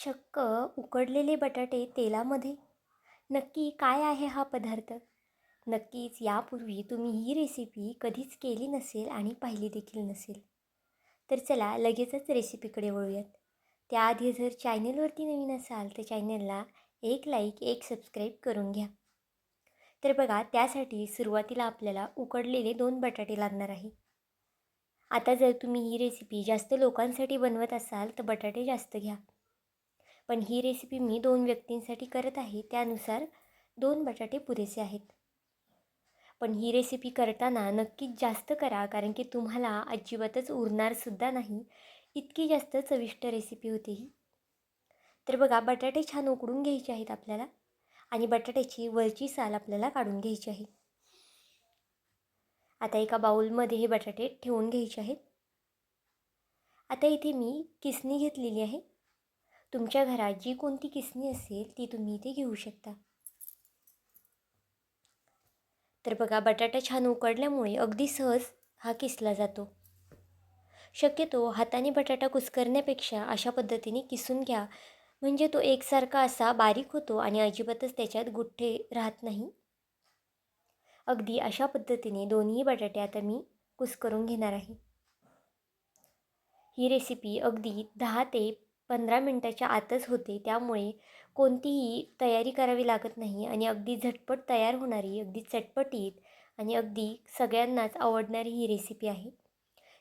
चक्क उकडलेले बटाटे तेलामध्ये. नक्की काय आहे हा पदार्थ? नक्कीच यापूर्वी तुम्ही ही रेसिपी कधीच केली नसेल आणि पाहिली देखील नसेल. तर चला लगेचच रेसिपीकडे वळूयात. त्याआधी जर चॅनलवरती नवीन असाल तर चॅनलला एक लाईक एक सबस्क्राईब करून घ्या. तर बघा त्यासाठी सुरुवातीला आपल्याला उकडलेले दोन बटाटे लागणार आहे. आता जर तुम्ही ही रेसिपी जास्त लोकांसाठी बनवत असाल तर बटाटे जास्त घ्या. पण ही रेसिपी मी दोन व्यक्तींसाठी करत आहे त्यानुसार दोन बटाटे पुरेसे आहेत. पण ही रेसिपी करताना नक्कीच जास्त करा कारण की तुम्हाला अजिबातच उरणारसुद्धा नाही. इतकी जास्त चविष्ट रेसिपी होती ही. तर बघा बटाटे छान उकडून घ्यायचे आहेत आपल्याला आणि बटाट्याची वरची साल आपल्याला काढून घ्यायची आहे. आता एका बाऊलमध्ये हे बटाटे ठेवून घ्यायचे आहेत. आता इथे मी किसणी घेतलेली आहे. तुमच्या घरात जी कोणती किसणी असेल ती तुम्ही इथे घेऊ शकता. तर बघा बटाटा छान उकडल्यामुळे अगदी सहज हा किसला जातो. शक्यतो हाताने बटाटा कुस्करण्यापेक्षा अशा पद्धतीने किसून घ्या. म्हणजे तो एकसारखा असा बारीक होतो आणि अजिबातच त्याच्यात गुठ्ठे राहत नाही. अगदी अशा पद्धतीने दोन्ही बटाटे आता मी कुस्करून घेणार आहे. ही रेसिपी अगदी दहा ते पंधरा मिनटाच्या आतच होते. त्यामुळे कोणतीही तयारी करावी लागत नाही आणि अगदी झटपट तयार होणारी अगदी चटपटीत आणि अगदी सगळ्यांनाच आवडणारी ही रेसिपी आहे.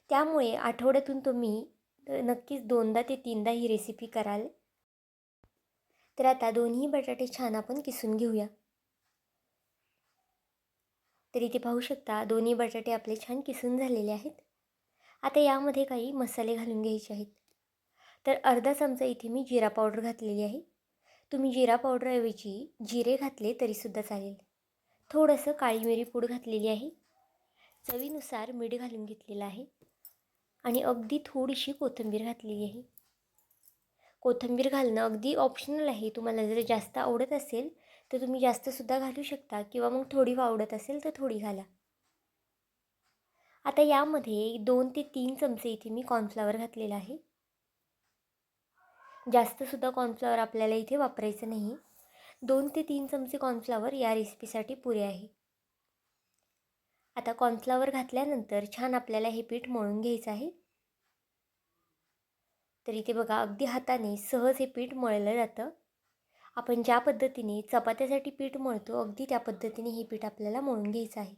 त्यामुळे आठवड्यातून तुम्ही नक्कीच दोनदा ते तीनदा ही रेसिपी कराल. तर आता दोन्ही बटाटे छान आपण किसून घेऊया. तर इथे पाहू शकता दोन्ही बटाटे आपले छान किसून झालेले आहेत. आता यामध्ये काही मसाले घालून घ्यायचे आहेत. तर अर्धा चमचा इथे मी जिरा पावडर घातलेली आहे. तुम्ही जिरा पावडरऐवजी जिरे घातले तरीसुद्धा चालेल. थोडंसं काळी मिरी पूड घातलेली आहे. चवीनुसार मीठ घालून घेतलेलं आहे. आणि अगदी थोडीशी कोथिंबीर घातलेली आहे. कोथिंबीर घालणं अगदी ऑप्शनल आहे. तुम्हाला जर जास्त आवडत असेल तर तुम्ही जास्तसुद्धा घालू शकता. किंवा मग थोडी आवडत असेल तर थोडी घाला. आता यामध्ये दोन ते तीन चमचे इथे मी कॉर्नफ्लावर घातलेला आहे. जास्तसुद्धा कॉर्नफ्लॉवर आपल्याला इथे वापरायचं नाही. दोन ते तीन चमचे कॉर्नफ्लॉवर या रेसिपीसाठी पुरे आहे. आता कॉर्नफ्लॉवर घातल्यानंतर छान आपल्याला हे पीठ मळून घ्यायचं आहे. तर इथे बघा अगदी हाताने सहज हे पीठ मळलं जातं. आपण ज्या पद्धतीने चपात्यासाठी पीठ मळतो अगदी त्या पद्धतीने हे पीठ आपल्याला मळून घ्यायचं आहे.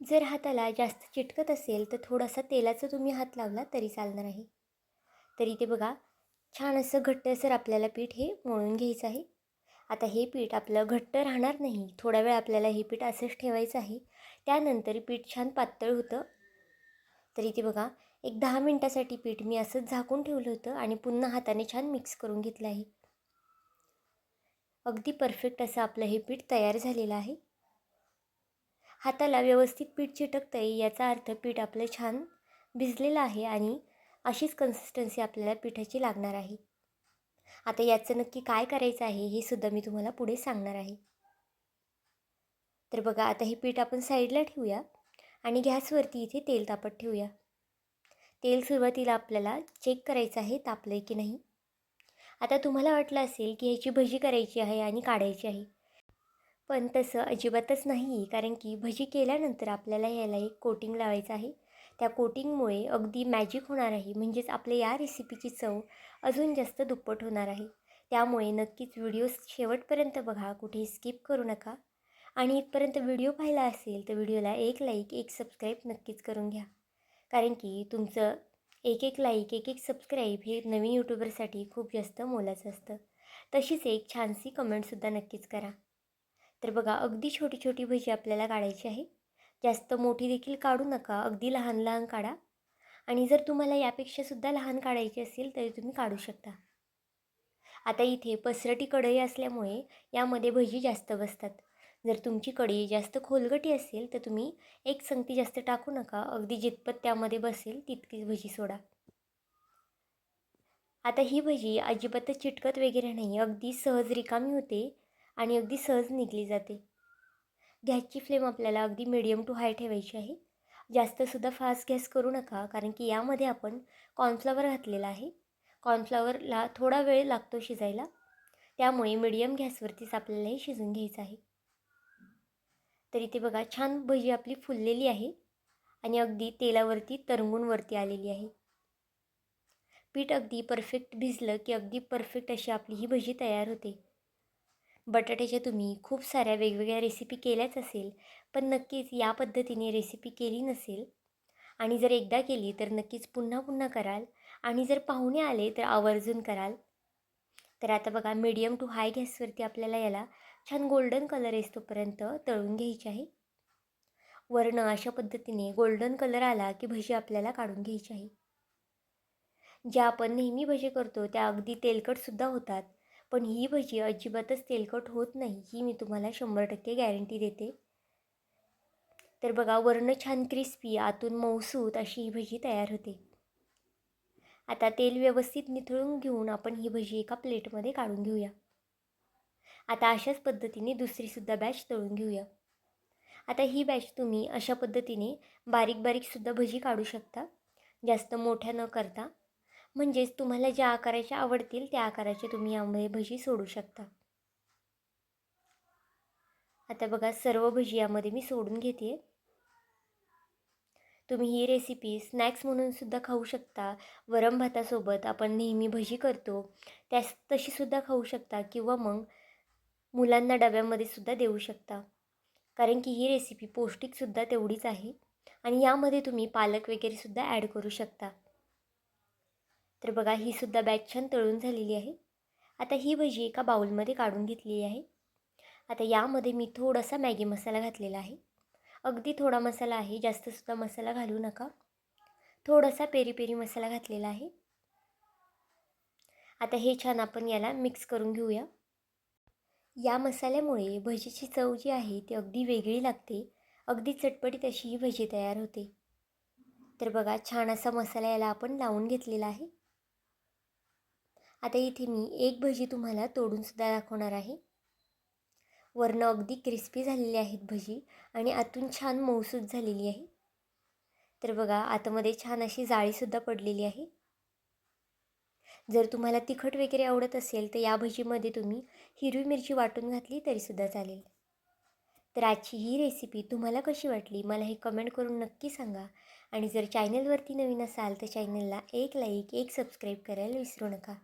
जर हाताला जास्त चिटकत असेल तर थोडासा तेलाचा तुम्ही हात लावला तरी चालणार आहे. तर इथे बघा छान असं घट्टसर आपल्याला पीठ हे मळून घ्यायचं आहे. आता हे पीठ आपलं घट्ट राहणार नाही. थोडा वेळ आपल्याला हे पीठ असंच ठेवायचं आहे. त्यानंतर पीठ छान पातळ होतं. तरी ते बघा एक दहा मिनटासाठी पीठ मी असंच झाकून ठेवलं होतं आणि पुन्हा हाताने छान मिक्स करून घेतलं आहे. अगदी परफेक्ट असं आपलं हे पीठ तयार झालेलं आहे. हाताला व्यवस्थित पीठ चिटकतं आहे याचा अर्थ पीठ आपलं छान भिजलेलं आहे आणि अशीच कन्सिस्टन्सी आपल्याला पिठाची लागणार आहे. आता याचं नक्की काय करायचं आहे हे सुद्धा मी तुम्हाला पुढे सांगणार आहे. तर बघा आता हे पीठ आपण साईडला ठेवूया आणि गॅसवरती इथे तेल तापत ठेवूया. तेल सुरुवातीला आपल्याला चेक करायचं आहे तापलं आहे की नाही. आता तुम्हाला वाटलं असेल की ह्याची भजी करायची आहे आणि काढायची आहे. पण तसं अजिबातच नाही कारण की भजी केल्यानंतर आपल्याला याला एक कोटिंग लावायचं आहे. त्या कोटिंगमुळे अगदी मॅजिक होणार आहे. म्हणजेच आपल्या या रेसिपीची चव अजून जास्त दुप्पट होणार आहे. त्यामुळे नक्कीच व्हिडिओ शेवटपर्यंत बघा. कुठे स्किप करू नका. आणि इथपर्यंत व्हिडिओ पाहिला असेल तर व्हिडिओला एक लाईक एक सबस्क्राईब नक्कीच करून घ्या. कारण की तुमचं एक एक लाईक एक एक सबस्क्राईब हे नवीन यूट्यूबरसाठी खूप जास्त मोलाचं असतं. तशीच एक छानशी कमेंटसुद्धा नक्कीच करा. तर बघा अगदी छोटी छोटी भजी आपल्याला काढायची आहे. जास्त मोठी देखील काढू नका. अगदी लहान लहान काढा. आणि जर तुम्हाला यापेक्षासुद्धा लहान काढायची असेल तरी तुम्ही काढू शकता. आता इथे पसरटी कढई असल्यामुळे यामध्ये भजी जास्त बसतात. जर तुमची कढई जास्त खोलगटी असेल तर तुम्ही एक संगती जास्त टाकू नका. अगदी जितपत त्यामध्ये बसेल तितकीच भजी सोडा. आता ही भजी अजिबातच चिटकत वगैरे नाही. अगदी सहज रिकामी होते आणि अगदी सहज निघली जाते. गॅसची फ्लेम आपल्याला अगदी मिडियम टू हाय ठेवायची आहे. जास्तसुद्धा फास्ट गॅस करू नका कारण की यामध्ये आपण कॉर्नफ्लॉवर घातलेला आहे. कॉर्नफ्लॉवरला थोडा वेळ लागतो शिजायला. त्यामुळे मिडियम गॅसवरतीच आपल्याला हे शिजून घ्यायचं आहे. तर इथे बघा छान भजी आपली फुललेली आहे आणि अगदी तेलावरती तरंगूनवरती आलेली आहे. पीठ अगदी परफेक्ट भिजलं की अगदी परफेक्ट अशी आपली ही भजी तयार होते. बटाट्याच्या तुम्ही खूप साऱ्या वेगवेगळ्या रेसिपी केल्याच असेल पण नक्कीच या पद्धतीने रेसिपी केली नसेल आणि जर एकदा केली तर नक्कीच पुन्हा पुन्हा कराल आणि जर पाहुणे आले तर आवर्जून कराल. तर आता बघा मीडियम टू हाय गॅसवरती आपल्याला याला छान गोल्डन कलर येतोपर्यंत तळून घ्यायचे आहे. वरणं अशा पद्धतीने गोल्डन कलर आला की भजी आपल्याला काढून घ्यायची आहे. ज्या आपण नेहमी भजी करतो त्या अगदी तेलकटसुद्धा होतात. पण ही भजी अजिबातच तेलकट होत नाही ही मी तुम्हाला शंभर टक्के गॅरंटी देते. तर बघा वर्ण छान क्रिस्पी आतून मऊसूत अशी ही भजी तयार होते. आता तेल व्यवस्थित निथळून घेऊन आपण ही भजी एका प्लेटमध्ये काढून घेऊया. आता अशाच पद्धतीने दुसरीसुद्धा बॅच तळून घेऊया. आता ही बॅच तुम्ही अशा पद्धतीने बारीक बारीकसुद्धा भजी काढू शकता. जास्त मोठ्या न करता. म्हणजेच तुम्हाला ज्या आकाराच्या आवडतील त्या आकाराचे तुम्ही यामध्ये भजी सोडू शकता. आता बघा सर्व भजी यामध्ये मी सोडून घेते. तुम्ही ही रेसिपी स्नॅक्स म्हणून सुद्धा खाऊ शकता. वरम भातासोबत आपण नेहमी भजी करतो. त्यास तशीसुद्धा खाऊ शकता किंवा मग मुलांना डब्यामध्ये सुद्धा देऊ शकता. कारण की ही रेसिपी पौष्टिकसुद्धा तेवढीच आहे. आणि यामध्ये तुम्ही पालक वगैरेसुद्धा ॲड करू शकता. तर बघा ही सुद्धा बॅच छान तळून झालेली आहे. आता ही भजी एका बाउलमध्ये काढून घेतलेली आहे. आता यामध्ये मी थोडासा मॅगी मसाला घातलेला आहे. अगदी थोडा मसाला आहे जास्तसुद्धा मसाला घालू नका. थोडासा पेरी पेरी मसाला घातलेला आहे. आता हे छान आपण याला मिक्स करून घेऊया. या मसाल्यामुळे भजीची चव जी आहे ती अगदी वेगळी लागते. अगदी चटपटीत अशी ही भजी तयार होते. तर बघा छान असा मसाला याला आपण लावून घेतलेला आहे. आता इथे मी एक भजी तुम्हाला तोडूनसुद्धा दाखवणार आहे. वर्ण अगदी क्रिस्पी झालेली आहेत भजी आणि आतून छान मऊसूत झालेली आहे. तर बघा आतमध्ये छान अशी जाळीसुद्धा पडलेली आहे. जर तुम्हाला तिखट वगैरे आवडत असेल तर या भजीमध्ये तुम्ही हिरवी मिरची वाटून घातली तरीसुद्धा चालेल. तर आजची ही रेसिपी तुम्हाला कशी वाटली मला हे कमेंट करून नक्की सांगा. आणि जर चॅनलवरती नवीन असाल तर चॅनलला एक लाईक एक सबस्क्राईब करायला विसरू नका.